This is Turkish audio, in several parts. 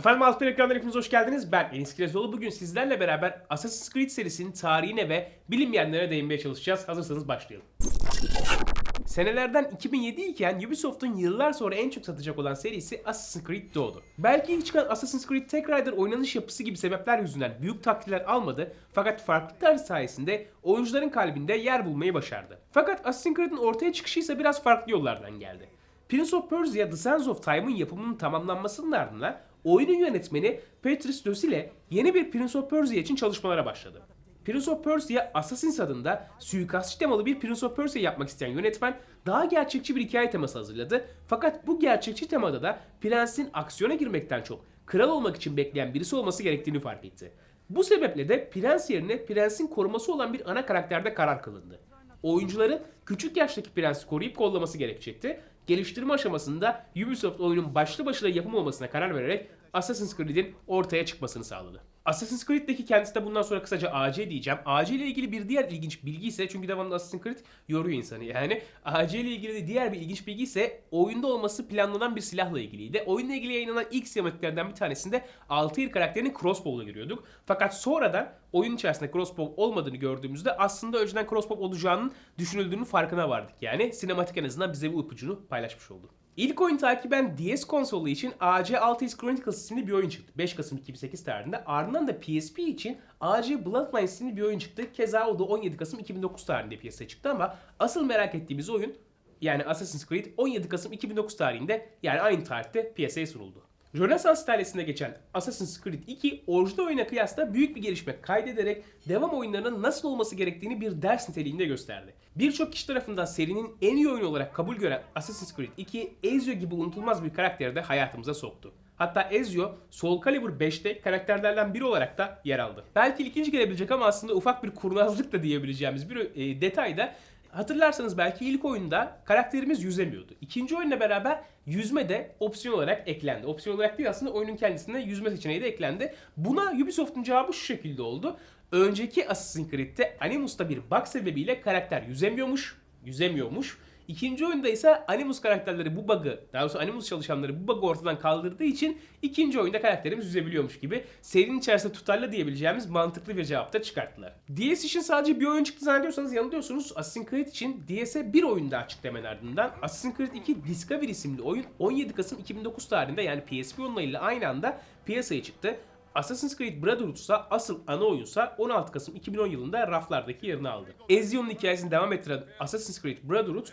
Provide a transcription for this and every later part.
Efendim Altın Ekran'dan hepiniz hoş geldiniz. Ben Enis Kirezoğlu. Bugün sizlerle beraber Assassin's Creed serisinin tarihine ve bilinmeyenlere değinmeye çalışacağız. Hazırsanız başlayalım. Senelerden 2007 iken Ubisoft'un yıllar sonra en çok satacak olan serisi Assassin's Creed doğdu. Belki ilk çıkan Assassin's Creed tekrar oynanış yapısı gibi sebepler yüzünden büyük takdirler almadı fakat farklı tarz sayesinde oyuncuların kalbinde yer bulmayı başardı. Fakat Assassin's Creed'in ortaya çıkışı ise biraz farklı yollardan geldi. Prince of Persia The Sands of Time'ın yapımının tamamlanmasının ardından oyunun yönetmeni Patrice Dosile yeni bir Prince of Persia için çalışmalara başladı. Prince of Persia Assassin's adında suikastçı temalı bir Prince of Persia yapmak isteyen yönetmen daha gerçekçi bir hikaye teması hazırladı. Fakat bu gerçekçi temada da prensin aksiyona girmekten çok kral olmak için bekleyen birisi olması gerektiğini fark etti. Bu sebeple de prens yerine prensin koruması olan bir ana karakterde karar kılındı. Oyuncuları küçük yaştaki prensi koruyup kollaması gerekecekti. Geliştirme aşamasında Ubisoft oyunun başlı başına yapım olmasına karar vererek Assassin's Creed'in ortaya çıkmasını sağladı. Assassin's Creed'deki kendisi de bundan sonra kısaca AC diyeceğim. AC ile ilgili bir diğer ilginç bilgi ise çünkü devamlı Assassin's Creed yoruyor insanı yani. AC ile ilgili de diğer bir ilginç bilgi ise oyunda olması planlanan bir silahla ilgiliydi. Oyunla ilgili yayınlanan ilk sinematiklerden bir tanesinde Altair karakterinin crossbow'la görüyorduk. Fakat sonradan oyun içerisinde crossbow olmadığını gördüğümüzde aslında önceden crossbow olacağının düşünüldüğünün farkına vardık. Yani sinematik en azından bize bu ipucunu paylaşmış oldu. İlk oyun takiben DS konsolu için AC Altis Chronicles isimli bir oyun çıktı. 5 Kasım 2008 tarihinde. Ardından da PSP için AC Bloodlines isimli bir oyun çıktı. Keza o da 17 Kasım 2009 tarihinde piyasaya çıktı ama asıl merak ettiğimiz oyun yani Assassin's Creed 17 Kasım 2009 tarihinde yani aynı tarihte piyasaya sunuldu. Rönesans stylesinde geçen Assassin's Creed 2 orijinal oyuna kıyasla büyük bir gelişme kaydederek devam oyunlarının nasıl olması gerektiğini bir ders niteliğinde gösterdi. Birçok kişi tarafından serinin en iyi oyunu olarak kabul gören Assassin's Creed 2 Ezio gibi unutulmaz bir karakteri de hayatımıza soktu. Hatta Ezio Soul Calibur 5'te karakterlerden biri olarak da yer aldı. Belki ikinci gelebilecek ama aslında ufak bir kurnazlık da diyebileceğimiz bir e, detay da Hatırlarsanız belki ilk oyunda karakterimiz yüzemiyordu. İkinci oyunla beraber yüzme de opsiyon olarak eklendi. Opsiyon olarak değil aslında oyunun kendisinde yüzme seçeneği de eklendi. Buna Ubisoft'un cevabı şu şekilde oldu. Önceki Assassin's Creed'de Animus'ta bir bug sebebiyle karakter yüzemiyormuş. Yüzemiyormuş. İkinci oyunda ise Animus karakterleri bu bug'ı, daha doğrusu Animus çalışanları bu bug'ı ortadan kaldırdığı için ikinci oyunda karakterimiz yüzebiliyormuş gibi serinin içerisinde tutarlı diyebileceğimiz mantıklı bir cevap da çıkarttılar. DS için sadece bir oyun çıktı zannediyorsanız yanılıyorsunuz. Assassin's Creed için DS'e bir oyun daha çıktı hemen ardından. Assassin's Creed 2 Discovery isimli oyun 17 Kasım 2009 tarihinde yani PSP onayıyla aynı anda piyasaya çıktı. Assassin's Creed Brotherhood asıl ana oyunsa 16 Kasım 2010 yılında raflardaki yerini aldı. Ezio'nun hikayesini devam ettiren Assassin's Creed Brotherhood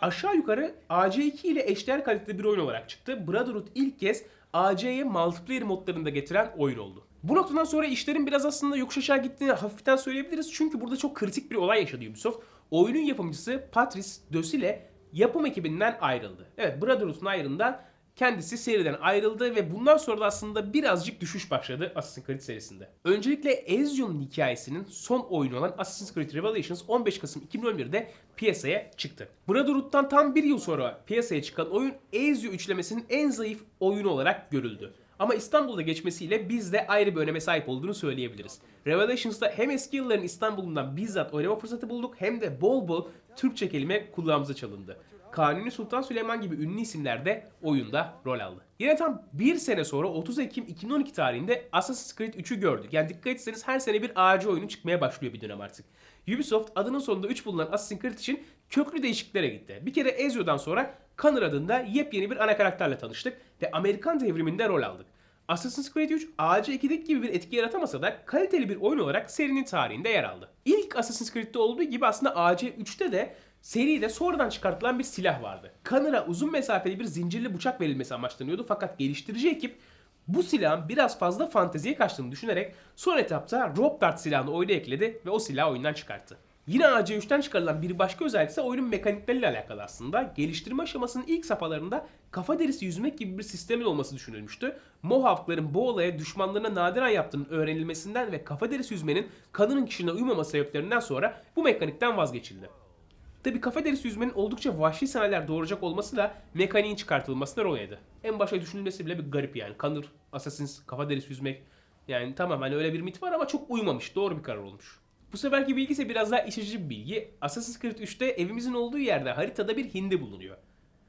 aşağı yukarı AC2 ile eşdeğer kalitede bir oyun olarak çıktı. Brotherhood ilk kez AC'ye multiplayer modlarında getiren oyun oldu. Bu noktadan sonra işlerin biraz aslında yokuş aşağı gittiğini hafiften söyleyebiliriz. Çünkü burada çok kritik bir olay yaşadı Ubisoft. Oyunun yapımcısı Patrice Dosile yapım ekibinden ayrıldı. Evet Brotherhood'un ayrından kendisi seriden ayrıldı ve bundan sonra da aslında birazcık düşüş başladı Assassin's Creed serisinde. Öncelikle Ezio'nun hikayesinin son oyunu olan Assassin's Creed Revelations 15 Kasım 2011'de piyasaya çıktı. Brotherhood'dan tam bir yıl sonra piyasaya çıkan oyun Ezio üçlemesinin en zayıf oyunu olarak görüldü. Ama İstanbul'da geçmesiyle biz de ayrı bir öneme sahip olduğunu söyleyebiliriz. Revelations'ta hem eski yılların İstanbul'undan bizzat oynama fırsatı bulduk hem de bol bol Türkçe kelime kulağımıza çalındı. Kanuni Sultan Süleyman gibi ünlü isimler de oyunda rol aldı. Yine tam bir sene sonra 30 Ekim 2012 tarihinde Assassin's Creed 3'ü gördük. Yani dikkat etseniz her sene bir AC oyunu çıkmaya başlıyor bir dönem artık. Ubisoft adının sonunda 3 bulunan Assassin's Creed için köklü değişikliklere gitti. Bir kere Ezio'dan sonra Connor adında yepyeni bir ana karakterle tanıştık ve Amerikan devriminde rol aldık. Assassin's Creed 3 AC2'deki gibi bir etki yaratamasa da kaliteli bir oyun olarak serinin tarihinde yer aldı. İlk Assassin's Creed'de olduğu gibi aslında AC3'te de seride sonradan çıkartılan bir silah vardı. Connor'a uzun mesafeli bir zincirli bıçak verilmesi amaçlanıyordu fakat geliştirici ekip bu silahın biraz fazla fanteziye kaçtığını düşünerek son etapta Rope Dart silahını oyuna ekledi ve o silahı oyundan çıkarttı. Yine AC3'ten çıkarılan bir başka özellik ise oyunun mekanikleriyle alakalı aslında. Geliştirme aşamasının ilk safhalarında kafa derisi yüzmek gibi bir sistemin olması düşünülmüştü. Mohawk'ların bu olaya düşmanlarına nadiren yaptığının öğrenilmesinden ve kafa derisi yüzmenin kadının kişiliğine uymaması sebeplerinden sonra bu mekanikten vazgeçildi. Tabi kafa derisi yüzmenin oldukça vahşi sahneler doğuracak olması da mekaniğin çıkartılmasına rol oynadı. En başta düşünülmesi bile bir garip yani. Kanır, Assassin's, kafa derisi yüzmek. Yani tamam hani öyle bir mit var ama çok uymamış. Doğru bir karar olmuş. Bu seferki bilgi ise biraz daha iç açıcı bir bilgi. Assassin's Creed 3'te evimizin olduğu yerde haritada bir hindi bulunuyor.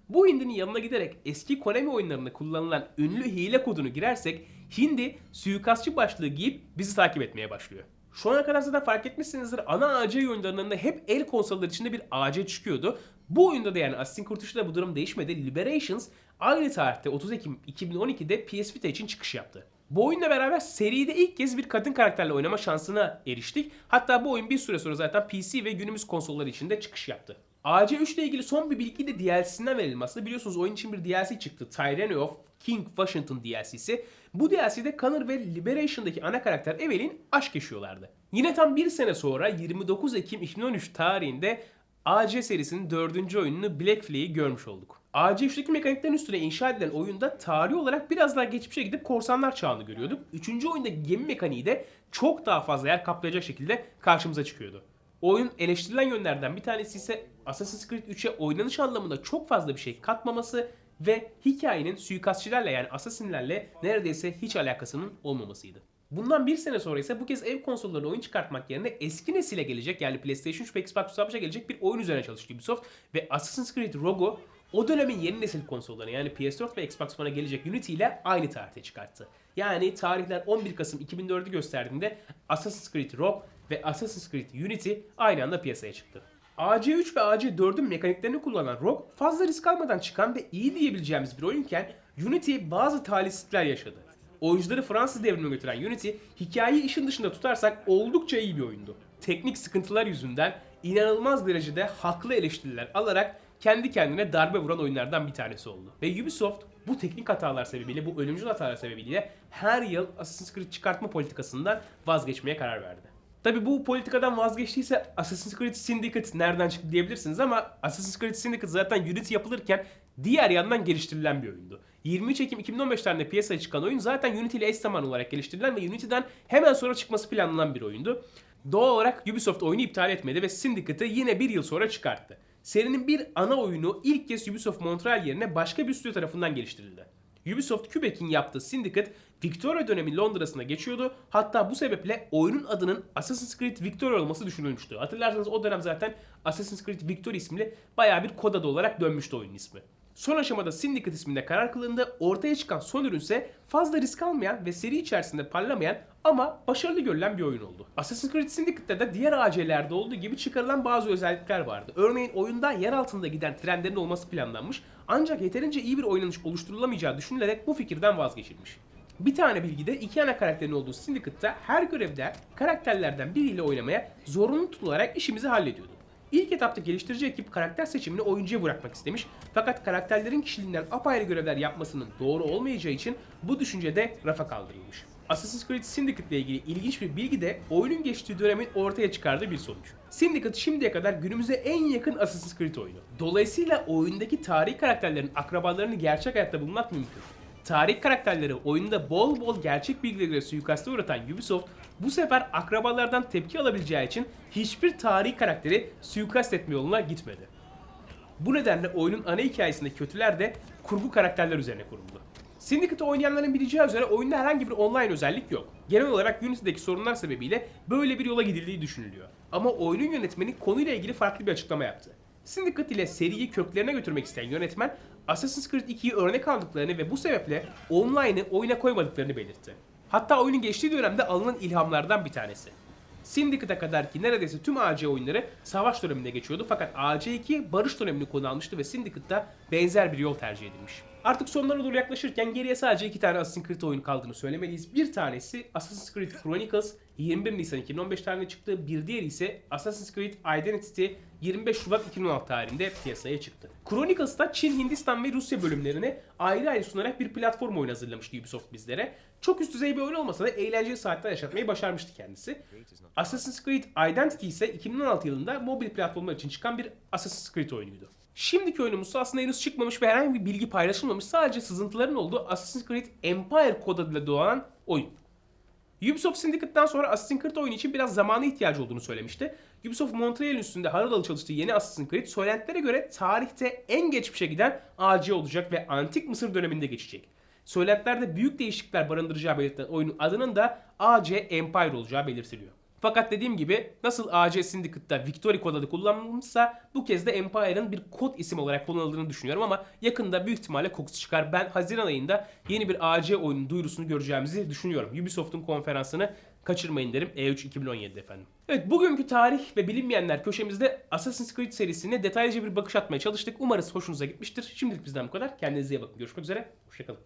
Bu hindinin yanına giderek eski Konami oyunlarında kullanılan ünlü hile kodunu girersek Hindi suikastçı başlığı giyip bizi takip etmeye başlıyor. Şu ana kadar zaten fark etmişsinizdir ana AC oyunlarında hep el konsolları içinde bir AC çıkıyordu. Bu oyunda da yani Assassin's 3'te bu durum değişmedi. Liberations aynı tarihte 30 Ekim 2012'de PS Vita için çıkış yaptı. Bu oyunla beraber seride ilk kez bir kadın karakterle oynama şansına eriştik. Hatta bu oyun bir süre sonra zaten PC ve günümüz konsolları için de çıkış yaptı. AC3 ile ilgili son bir bilgi de DLC'sinden verelim aslında. Biliyorsunuz oyun için bir DLC çıktı. Tyranny of King Washington DLC'si. Bu DLC'de Connor ve Liberation'daki ana karakter Evelyn aşk yaşıyorlardı. Yine tam bir sene sonra 29 Ekim 2013 tarihinde AC serisinin dördüncü oyununu Black Flag'i görmüş olduk. AC3'teki mekaniklerin üstüne inşa edilen oyunda tarih olarak biraz daha geçmişe gidip korsanlar çağını görüyorduk. Üçüncü oyunda gemi mekaniği de çok daha fazla yer kaplayacak şekilde karşımıza çıkıyordu. Oyun eleştirilen yönlerden bir tanesi ise Assassin's Creed 3'e oynanış anlamında çok fazla bir şey katmaması ve hikayenin suikastçilerle yani assassinlerle neredeyse hiç alakasının olmamasıydı. Bundan bir sene sonra ise bu kez ev konsollarına oyun çıkartmak yerine eski nesile gelecek yani PlayStation 3 ve Xbox 360'a gelecek bir oyun üzerine çalıştı Ubisoft ve Assassin's Creed Rogue o dönemin yeni nesil konsollarına yani PS4 ve Xbox One'a gelecek Unity ile aynı tarihte çıkarttı. Yani tarihler 11 Kasım 2004'ü gösterdiğinde Assassin's Creed Rogue ve Assassin's Creed Unity aynı anda piyasaya çıktı. AC3 ve AC4'ün mekaniklerini kullanan Rogue fazla risk almadan çıkan ve iyi diyebileceğimiz bir oyunken Unity bazı talihsizlikler yaşadı. Oyuncuları Fransız devrimine götüren Unity hikayeyi işin dışında tutarsak oldukça iyi bir oyundu. Teknik sıkıntılar yüzünden inanılmaz derecede haklı eleştiriler alarak kendi kendine darbe vuran oyunlardan bir tanesi oldu. Ve Ubisoft bu teknik hatalar sebebiyle, bu ölümcül hatalar sebebiyle her yıl Assassin's Creed çıkartma politikasından vazgeçmeye karar verdi. Tabi bu politikadan vazgeçtiyse Assassin's Creed Syndicate nereden çıktı diyebilirsiniz ama Assassin's Creed Syndicate zaten Unity yapılırken diğer yandan geliştirilen bir oyundu. 23 Ekim 2015 tarihinde piyasaya çıkan oyun zaten Unity ile eş zamanlı olarak geliştirilen ve Unity'den hemen sonra çıkması planlanan bir oyundu. Doğal olarak Ubisoft oyunu iptal etmedi ve Syndicate'ı yine bir yıl sonra çıkarttı. Serinin bir ana oyunu ilk kez Ubisoft Montreal yerine başka bir stüdyo tarafından geliştirildi. Ubisoft Quebec'in yaptığı Syndicate, Victoria dönemi Londra'sına geçiyordu. Hatta bu sebeple oyunun adının Assassin's Creed Victoria olması düşünülmüştü. Hatırlarsanız o dönem zaten Assassin's Creed Victoria isimli bayağı bir kod adı olarak dönmüştü oyunun ismi. Son aşamada Syndicate isminde karar kılındı. Ortaya çıkan son ürün ise fazla risk almayan ve seri içerisinde parlamayan ama başarılı görülen bir oyun oldu. Assassin's Creed Syndicate'da da diğer AC'lerde olduğu gibi çıkarılan bazı özellikler vardı. Örneğin oyunda yer altında giden trenlerin olması planlanmış ancak yeterince iyi bir oynanış oluşturulamayacağı düşünülerek bu fikirden vazgeçilmiş. Bir tane bilgide iki ana karakterin olduğu Syndicate'da her görevde karakterlerden biriyle oynamaya zorunlu tutularak işimizi hallediyordu. İlk etapta geliştirici ekip karakter seçimini oyuncuya bırakmak istemiş fakat karakterlerin kişiliğinden apayrı görevler yapmasının doğru olmayacağı için bu düşünce de rafa kaldırılmış. Assassin's Creed Syndicate ile ilgili ilginç bir bilgi de oyunun geçtiği dönemin ortaya çıkardığı bir sonuç. Syndicate şimdiye kadar günümüze en yakın Assassin's Creed oyunu. Dolayısıyla oyundaki tarihi karakterlerin akrabalarını gerçek hayatta bulmak mümkün. Tarih karakterleri oyunda bol bol gerçek bilgilere suikasta uğratan Ubisoft bu sefer akrabalardan tepki alabileceği için hiçbir tarihi karakteri suikast etme yoluna gitmedi. Bu nedenle oyunun ana hikayesinde kötüler de kurgu karakterler üzerine kuruldu. Syndicate'ı oynayanların bileceği üzere oyunda herhangi bir online özellik yok. Genel olarak Unity'deki sorunlar sebebiyle böyle bir yola gidildiği düşünülüyor. Ama oyunun yönetmeni konuyla ilgili farklı bir açıklama yaptı. Syndicate ile seriyi köklerine götürmek isteyen yönetmen Assassin's Creed 2'yi örnek aldıklarını ve bu sebeple online'ı oyuna koymadıklarını belirtti. Hatta oyunun geçtiği dönemde alınan ilhamlardan bir tanesi. Syndicate'a kadar ki neredeyse tüm AC oyunları savaş döneminde geçiyordu fakat AC2 barış dönemini konu almıştı ve Syndicate'da benzer bir yol tercih edilmiş. Artık sonlara doğru yaklaşırken geriye sadece iki tane Assassin's Creed oyunu kaldığını söylemeliyiz. Bir tanesi Assassin's Creed Chronicles 21 Nisan 2015 tarihinde çıktı. Bir diğeri ise Assassin's Creed Identity 25 Şubat 2016 tarihinde piyasaya çıktı. Chronicles'ta Çin, Hindistan ve Rusya bölümlerini ayrı ayrı sunarak bir platform oyunu hazırlamıştı Ubisoft bizlere. Çok üst düzey bir oyun olmasa da eğlenceli saatler yaşatmayı başarmıştı kendisi. Assassin's Creed Identity ise 2016 yılında mobil platformlar için çıkan bir Assassin's Creed oyunuydu. Şimdiki oyunumuz aslında henüz çıkmamış ve herhangi bir bilgi paylaşılmamış. Sadece sızıntıların olduğu Assassin's Creed Empire kod adıyla doğan oyun. Ubisoft Syndicate'dan sonra Assassin's Creed oyunu için biraz zamana ihtiyacı olduğunu söylemişti. Ubisoft Montreal üstünde harıl çalıştığı yeni Assassin's Creed söylentilere göre tarihte en geçmişe giden AC olacak ve Antik Mısır döneminde geçecek. Söylentilerde büyük değişiklikler barındıracağı belirtilen oyunun adının da AC Empire olacağı belirtiliyor. Fakat dediğim gibi nasıl AC Syndicate'da Victory kod adı kullanılmışsa bu kez de Empire'ın bir kod isim olarak kullanıldığını düşünüyorum ama yakında büyük ihtimalle kokusu çıkar. Ben Haziran ayında yeni bir AC oyunun duyurusunu göreceğimizi düşünüyorum. Ubisoft'un konferansını kaçırmayın derim. E E3 2017'de efendim. Evet bugünkü tarih ve bilinmeyenler köşemizde Assassin's Creed serisine detaylıca bir bakış atmaya çalıştık. Umarız hoşunuza gitmiştir. Şimdilik bizden bu kadar. Kendinize iyi bakın. Görüşmek üzere. Hoşçakalın.